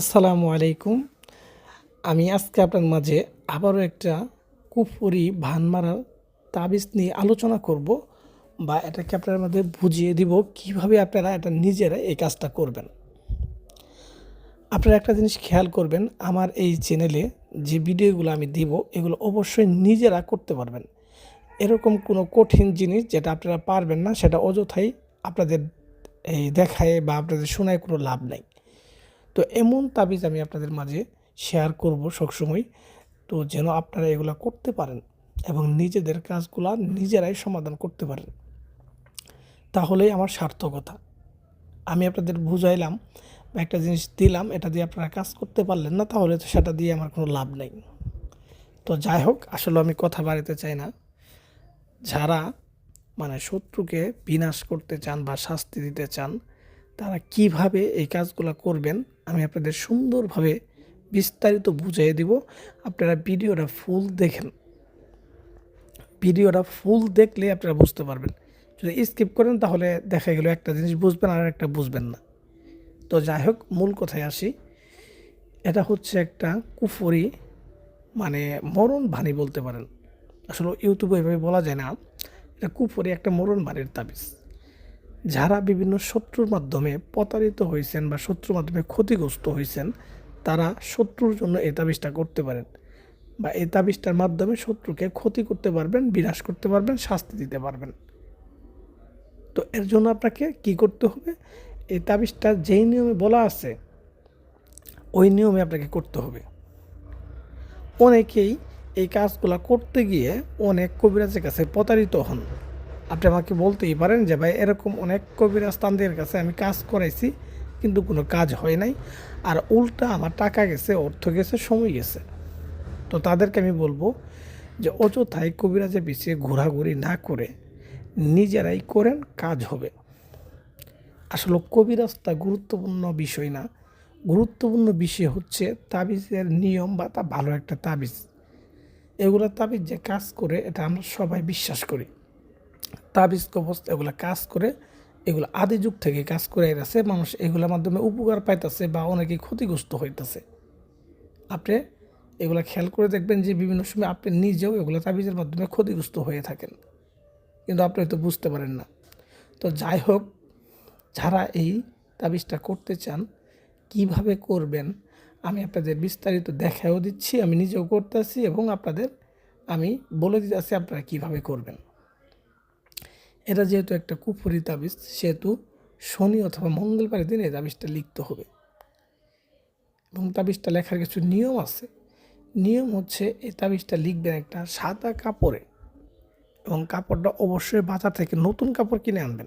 আসসালামু আলাইকুম। আমি আজকে আপনার মাঝে আবারও একটা কুফরি, ভান মারার তাবিজ নিয়ে আলোচনা করব বা এটাকে আপনার মধ্যে বুঝিয়ে দিব কীভাবে আপনারা এটা নিজেরা এই কাজটা করবেন। আপনারা একটা জিনিস খেয়াল করবেন, আমার এই চ্যানেলে যে ভিডিওগুলো আমি দিব, এগুলো অবশ্যই নিজেরা করতে পারবেন। এরকম কোনো কঠিন জিনিস যেটা আপনারা পারবেন না, সেটা অযথাই আপনাদের এই দেখায় বা আপনাদের শোনায় কোনো লাভ নাই। তো এমন তাবিজ আমি আপনাদের মাঝে শেয়ার করব সবসময়। তো যেন আপনারা এগুলো করতে পারেন এবং নিজেদের কাজগুলো নিজেরাই সমাধান করতে পারেন। তাহলেই আমার সার্থকতা। আমি আপনাদের বুঝাইলাম বা একটা জিনিস দিলাম, এটা দিয়ে আপনারা কাজ করতে পারলেন না, তাহলে তো সেটা দিয়ে আমার কোনো লাভ নেই। তো যাই হোক, আসলে আমি কথা বাড়িতে চাই না। যারা মানে শত্রুকে বিনাশ করতে চান বা শাস্তি দিতে চান তারা কীভাবে এই কাজগুলো করবেন, আমি আপনাদের সুন্দরভাবে বিস্তারিত বুঝিয়ে দিব। আপনারা ভিডিওটা ফুল দেখেন। ভিডিওটা ফুল দেখলে আপনারা বুঝতে পারবেন। যদি স্কিপ করেন তাহলে দেখা গেল একটা জিনিস বুঝবেন আর একটা বুঝবেন না। তো যাই হোক, মূল কথায় আসি। এটা হচ্ছে একটা কুফরি মানে মরণ ভানি বলতে পারেন। আসলে ইউটিউবে এভাবে বলা যায় না। এটা কুফরি একটা মরণ ভানির তাবিজ। যারা বিভিন্ন শত্রুর মাধ্যমে প্রতারিত হয়েছেন বা শত্রুর মাধ্যমে ক্ষতিগ্রস্ত হয়েছেন, তারা শত্রুর জন্য এই তাবিজটা করতে পারেন বা এই তাবিজটার মাধ্যমে শত্রুকে ক্ষতি করতে পারবেন, বিনাশ করতে পারবেন, শাস্তি দিতে পারবেন। তো এর জন্য আপনাকে কি করতে হবে? এই তাবিজটা যেই নিয়মে বলা আছে, ওই নিয়মে আপনাকে করতে হবে। অনেকেই এই কাজগুলো করতে গিয়ে অনেক কবিরাজের কাছে প্রতারিত হন। আপনি আমাকে বলতেই পারেন যে, ভাই, এরকম অনেক কবিরাজ তান্দের কাছে আমি কাজ করাইছি, কিন্তু কোনো কাজ হয় নাই। আর উল্টা আমার টাকা গেছে, অর্থ গেছে, সময় গেছে। তো তাদেরকে আমি বলব যে অযথায় কবিরাজের পিছিয়ে ঘোরাঘুরি না করে নিজেরাই করেন, কাজ হবে। আসলে কবিরাজটা গুরুত্বপূর্ণ বিষয় না। গুরুত্বপূর্ণ বিষয় হচ্ছে তাবিজের নিয়ম বা তা ভালো একটা তাবিজ। এগুলো তাবিজ যে কাজ করে, এটা আমরা সবাই বিশ্বাস করি। তাবিজ কবচ এগুলো কাজ করে, এগুলো আদি যুগ থেকে কাজ করে আছে মানুষ এগুলোর মাধ্যমে উপকার পাইতেছে বা অনেকে ক্ষতিগ্রস্ত হইতেছে। আপনি এগুলো খেয়াল করে দেখবেন যে বিভিন্ন সময় আপনি নিজেও এগুলো তাবিজের মাধ্যমে ক্ষতিগ্রস্ত হয়ে থাকেন। কিন্তু আপনি তো বুঝতে পারেন না। তো যাই হোক, যারা এই তাবিজটা করতে চান, কীভাবে করবেন, আমি আপনাদের বিস্তারিত দেখাও দিচ্ছি, আমি নিজেও করতেছি এবং আপনাদের, আমি বলে দিতেছি আপনারা কীভাবে করবেন। এটা যেহেতু একটা কুফুরি তাবিজ, সেহেতু শনি অথবা মঙ্গলবারের দিন এই তাবিজটা লিখতে হবে। এবং তাবিজটা লেখার কিছু নিয়ম আছে। নিয়ম হচ্ছে এই তাবিজটা লিখবেন একটা সাদা কাপড়ে এবং কাপড়টা অবশ্যই বাজার থেকে নতুন কাপড় কিনে আনবেন।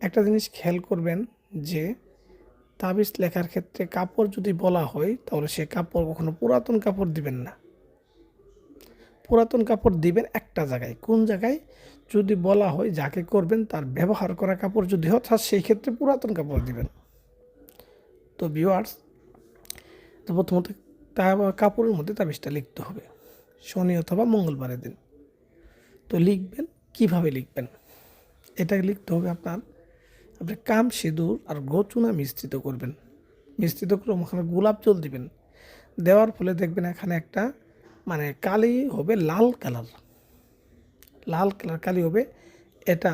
একটা জিনিস খেয়াল করবেন যে তাবিজ লেখার ক্ষেত্রে কাপড় যদি বলা হয়, তাহলে সে কাপড় কখনো পুরাতন কাপড় দিবেন না। পুরাতন কাপড় দিবেন একটা জায়গায়। কোন জায়গায়? যদি বলা হয় যাকে করবেন তার ব্যবহার করা কাপড় যদি হয় তার সেই ক্ষেত্রে পুরাতন কাপড় দিবেন। তো ভিওয়ার্স তো প্রথমত তা কাপড়ের মধ্যে তাবিজটা লিখতে হবে। শনি অথবা মঙ্গলবারের দিন। তো লিখবেন, কীভাবে লিখবেন? এটা লিখতে হবে আপনার, আপনি কাম সিঁদুর আর গোচুনা মিশ্রিত করবেন। মিশ্রিত করে ওখানে গোলাপ জল দিবেন। দেওয়ার ফলে দেখবেন এখানে একটা মানে কালি হবে লাল কালার। লাল কালার কালি হবে, এটা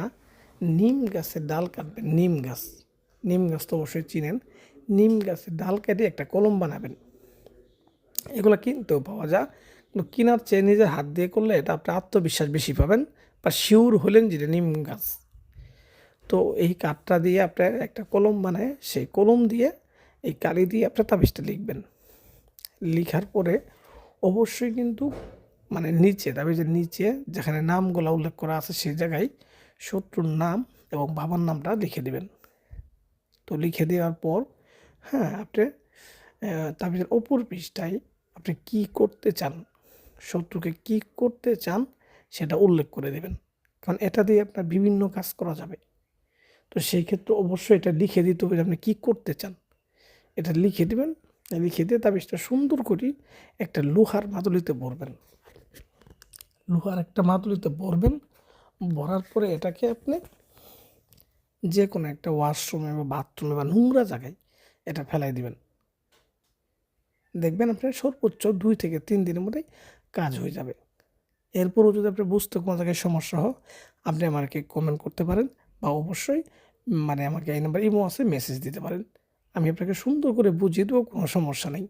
নিম গাছের ডাল কাটবেন নিম গাছ। নিম গাছ তো অবশ্যই চিনেন। নিম গাছের ডাল কেটে একটা কলম বানাবেন। এগুলো কিনতেও পাওয়া যায়, কিন্তু কেনার চেয়ে নিজের হাত দিয়ে করলে এটা আপনি আত্মবিশ্বাস বেশি পাবেন বা শিওর হলেন যেটা নিম গাছ। তো এই কাঠটা দিয়ে আপনার একটা কলম বানায়, সেই কলম দিয়ে, এই কালি দিয়ে আপনার তাবিজটা লিখবেন। লিখার পরে অবশ্যই কিন্তু মানে নিচে তাবিজের নিচে যেখানে নামগুলো উল্লেখ করা আছে সেই জায়গায় শত্রুর নাম এবং বাবার নামটা লিখে দেবেন। তো লিখে দেওয়ার পর হ্যাঁ আপনি তাবিজের অপর পৃষ্ঠায় আপনি কি করতে চান, শত্রুকে কি করতে চান সেটা উল্লেখ করে দেবেন। কারণ এটা দিয়ে আপনার বিভিন্ন কাজ করা যাবে। তো সেই ক্ষেত্রে অবশ্যই এটা লিখে দিতে হবে আপনি কী করতে চান। এটা লিখে দেবেন লিখে দিয়ে তাবিজটা সুন্দর করে, একটা লোহার মাদুলিতে ভরবেন। লোহার একটা মাদুলিতে ভরবেন, ভরার পরে এটাকে আপনি যে কোনো একটা ওয়াশরুমে বা বাথরুমে বা নোংরা জায়গায় এটা ফেলাই দিবেন। দেখবেন আপনার সর্বোচ্চ দুই থেকে তিন দিনের মধ্যেই কাজ হয়ে যাবে। এরপরও যদি আপনার বুঝতে কোনো জায়গায় সমস্যা হয়, আপনি আমাকে কমেন্ট করতে পারেন বা অবশ্যই মানে আমাকে এই নাম্বার ইমো আছে মেসেজ দিতে পারেন। আমি আপনাকে সুন্দর করে বুঝিয়ে দেবো কোনো সমস্যা নেই।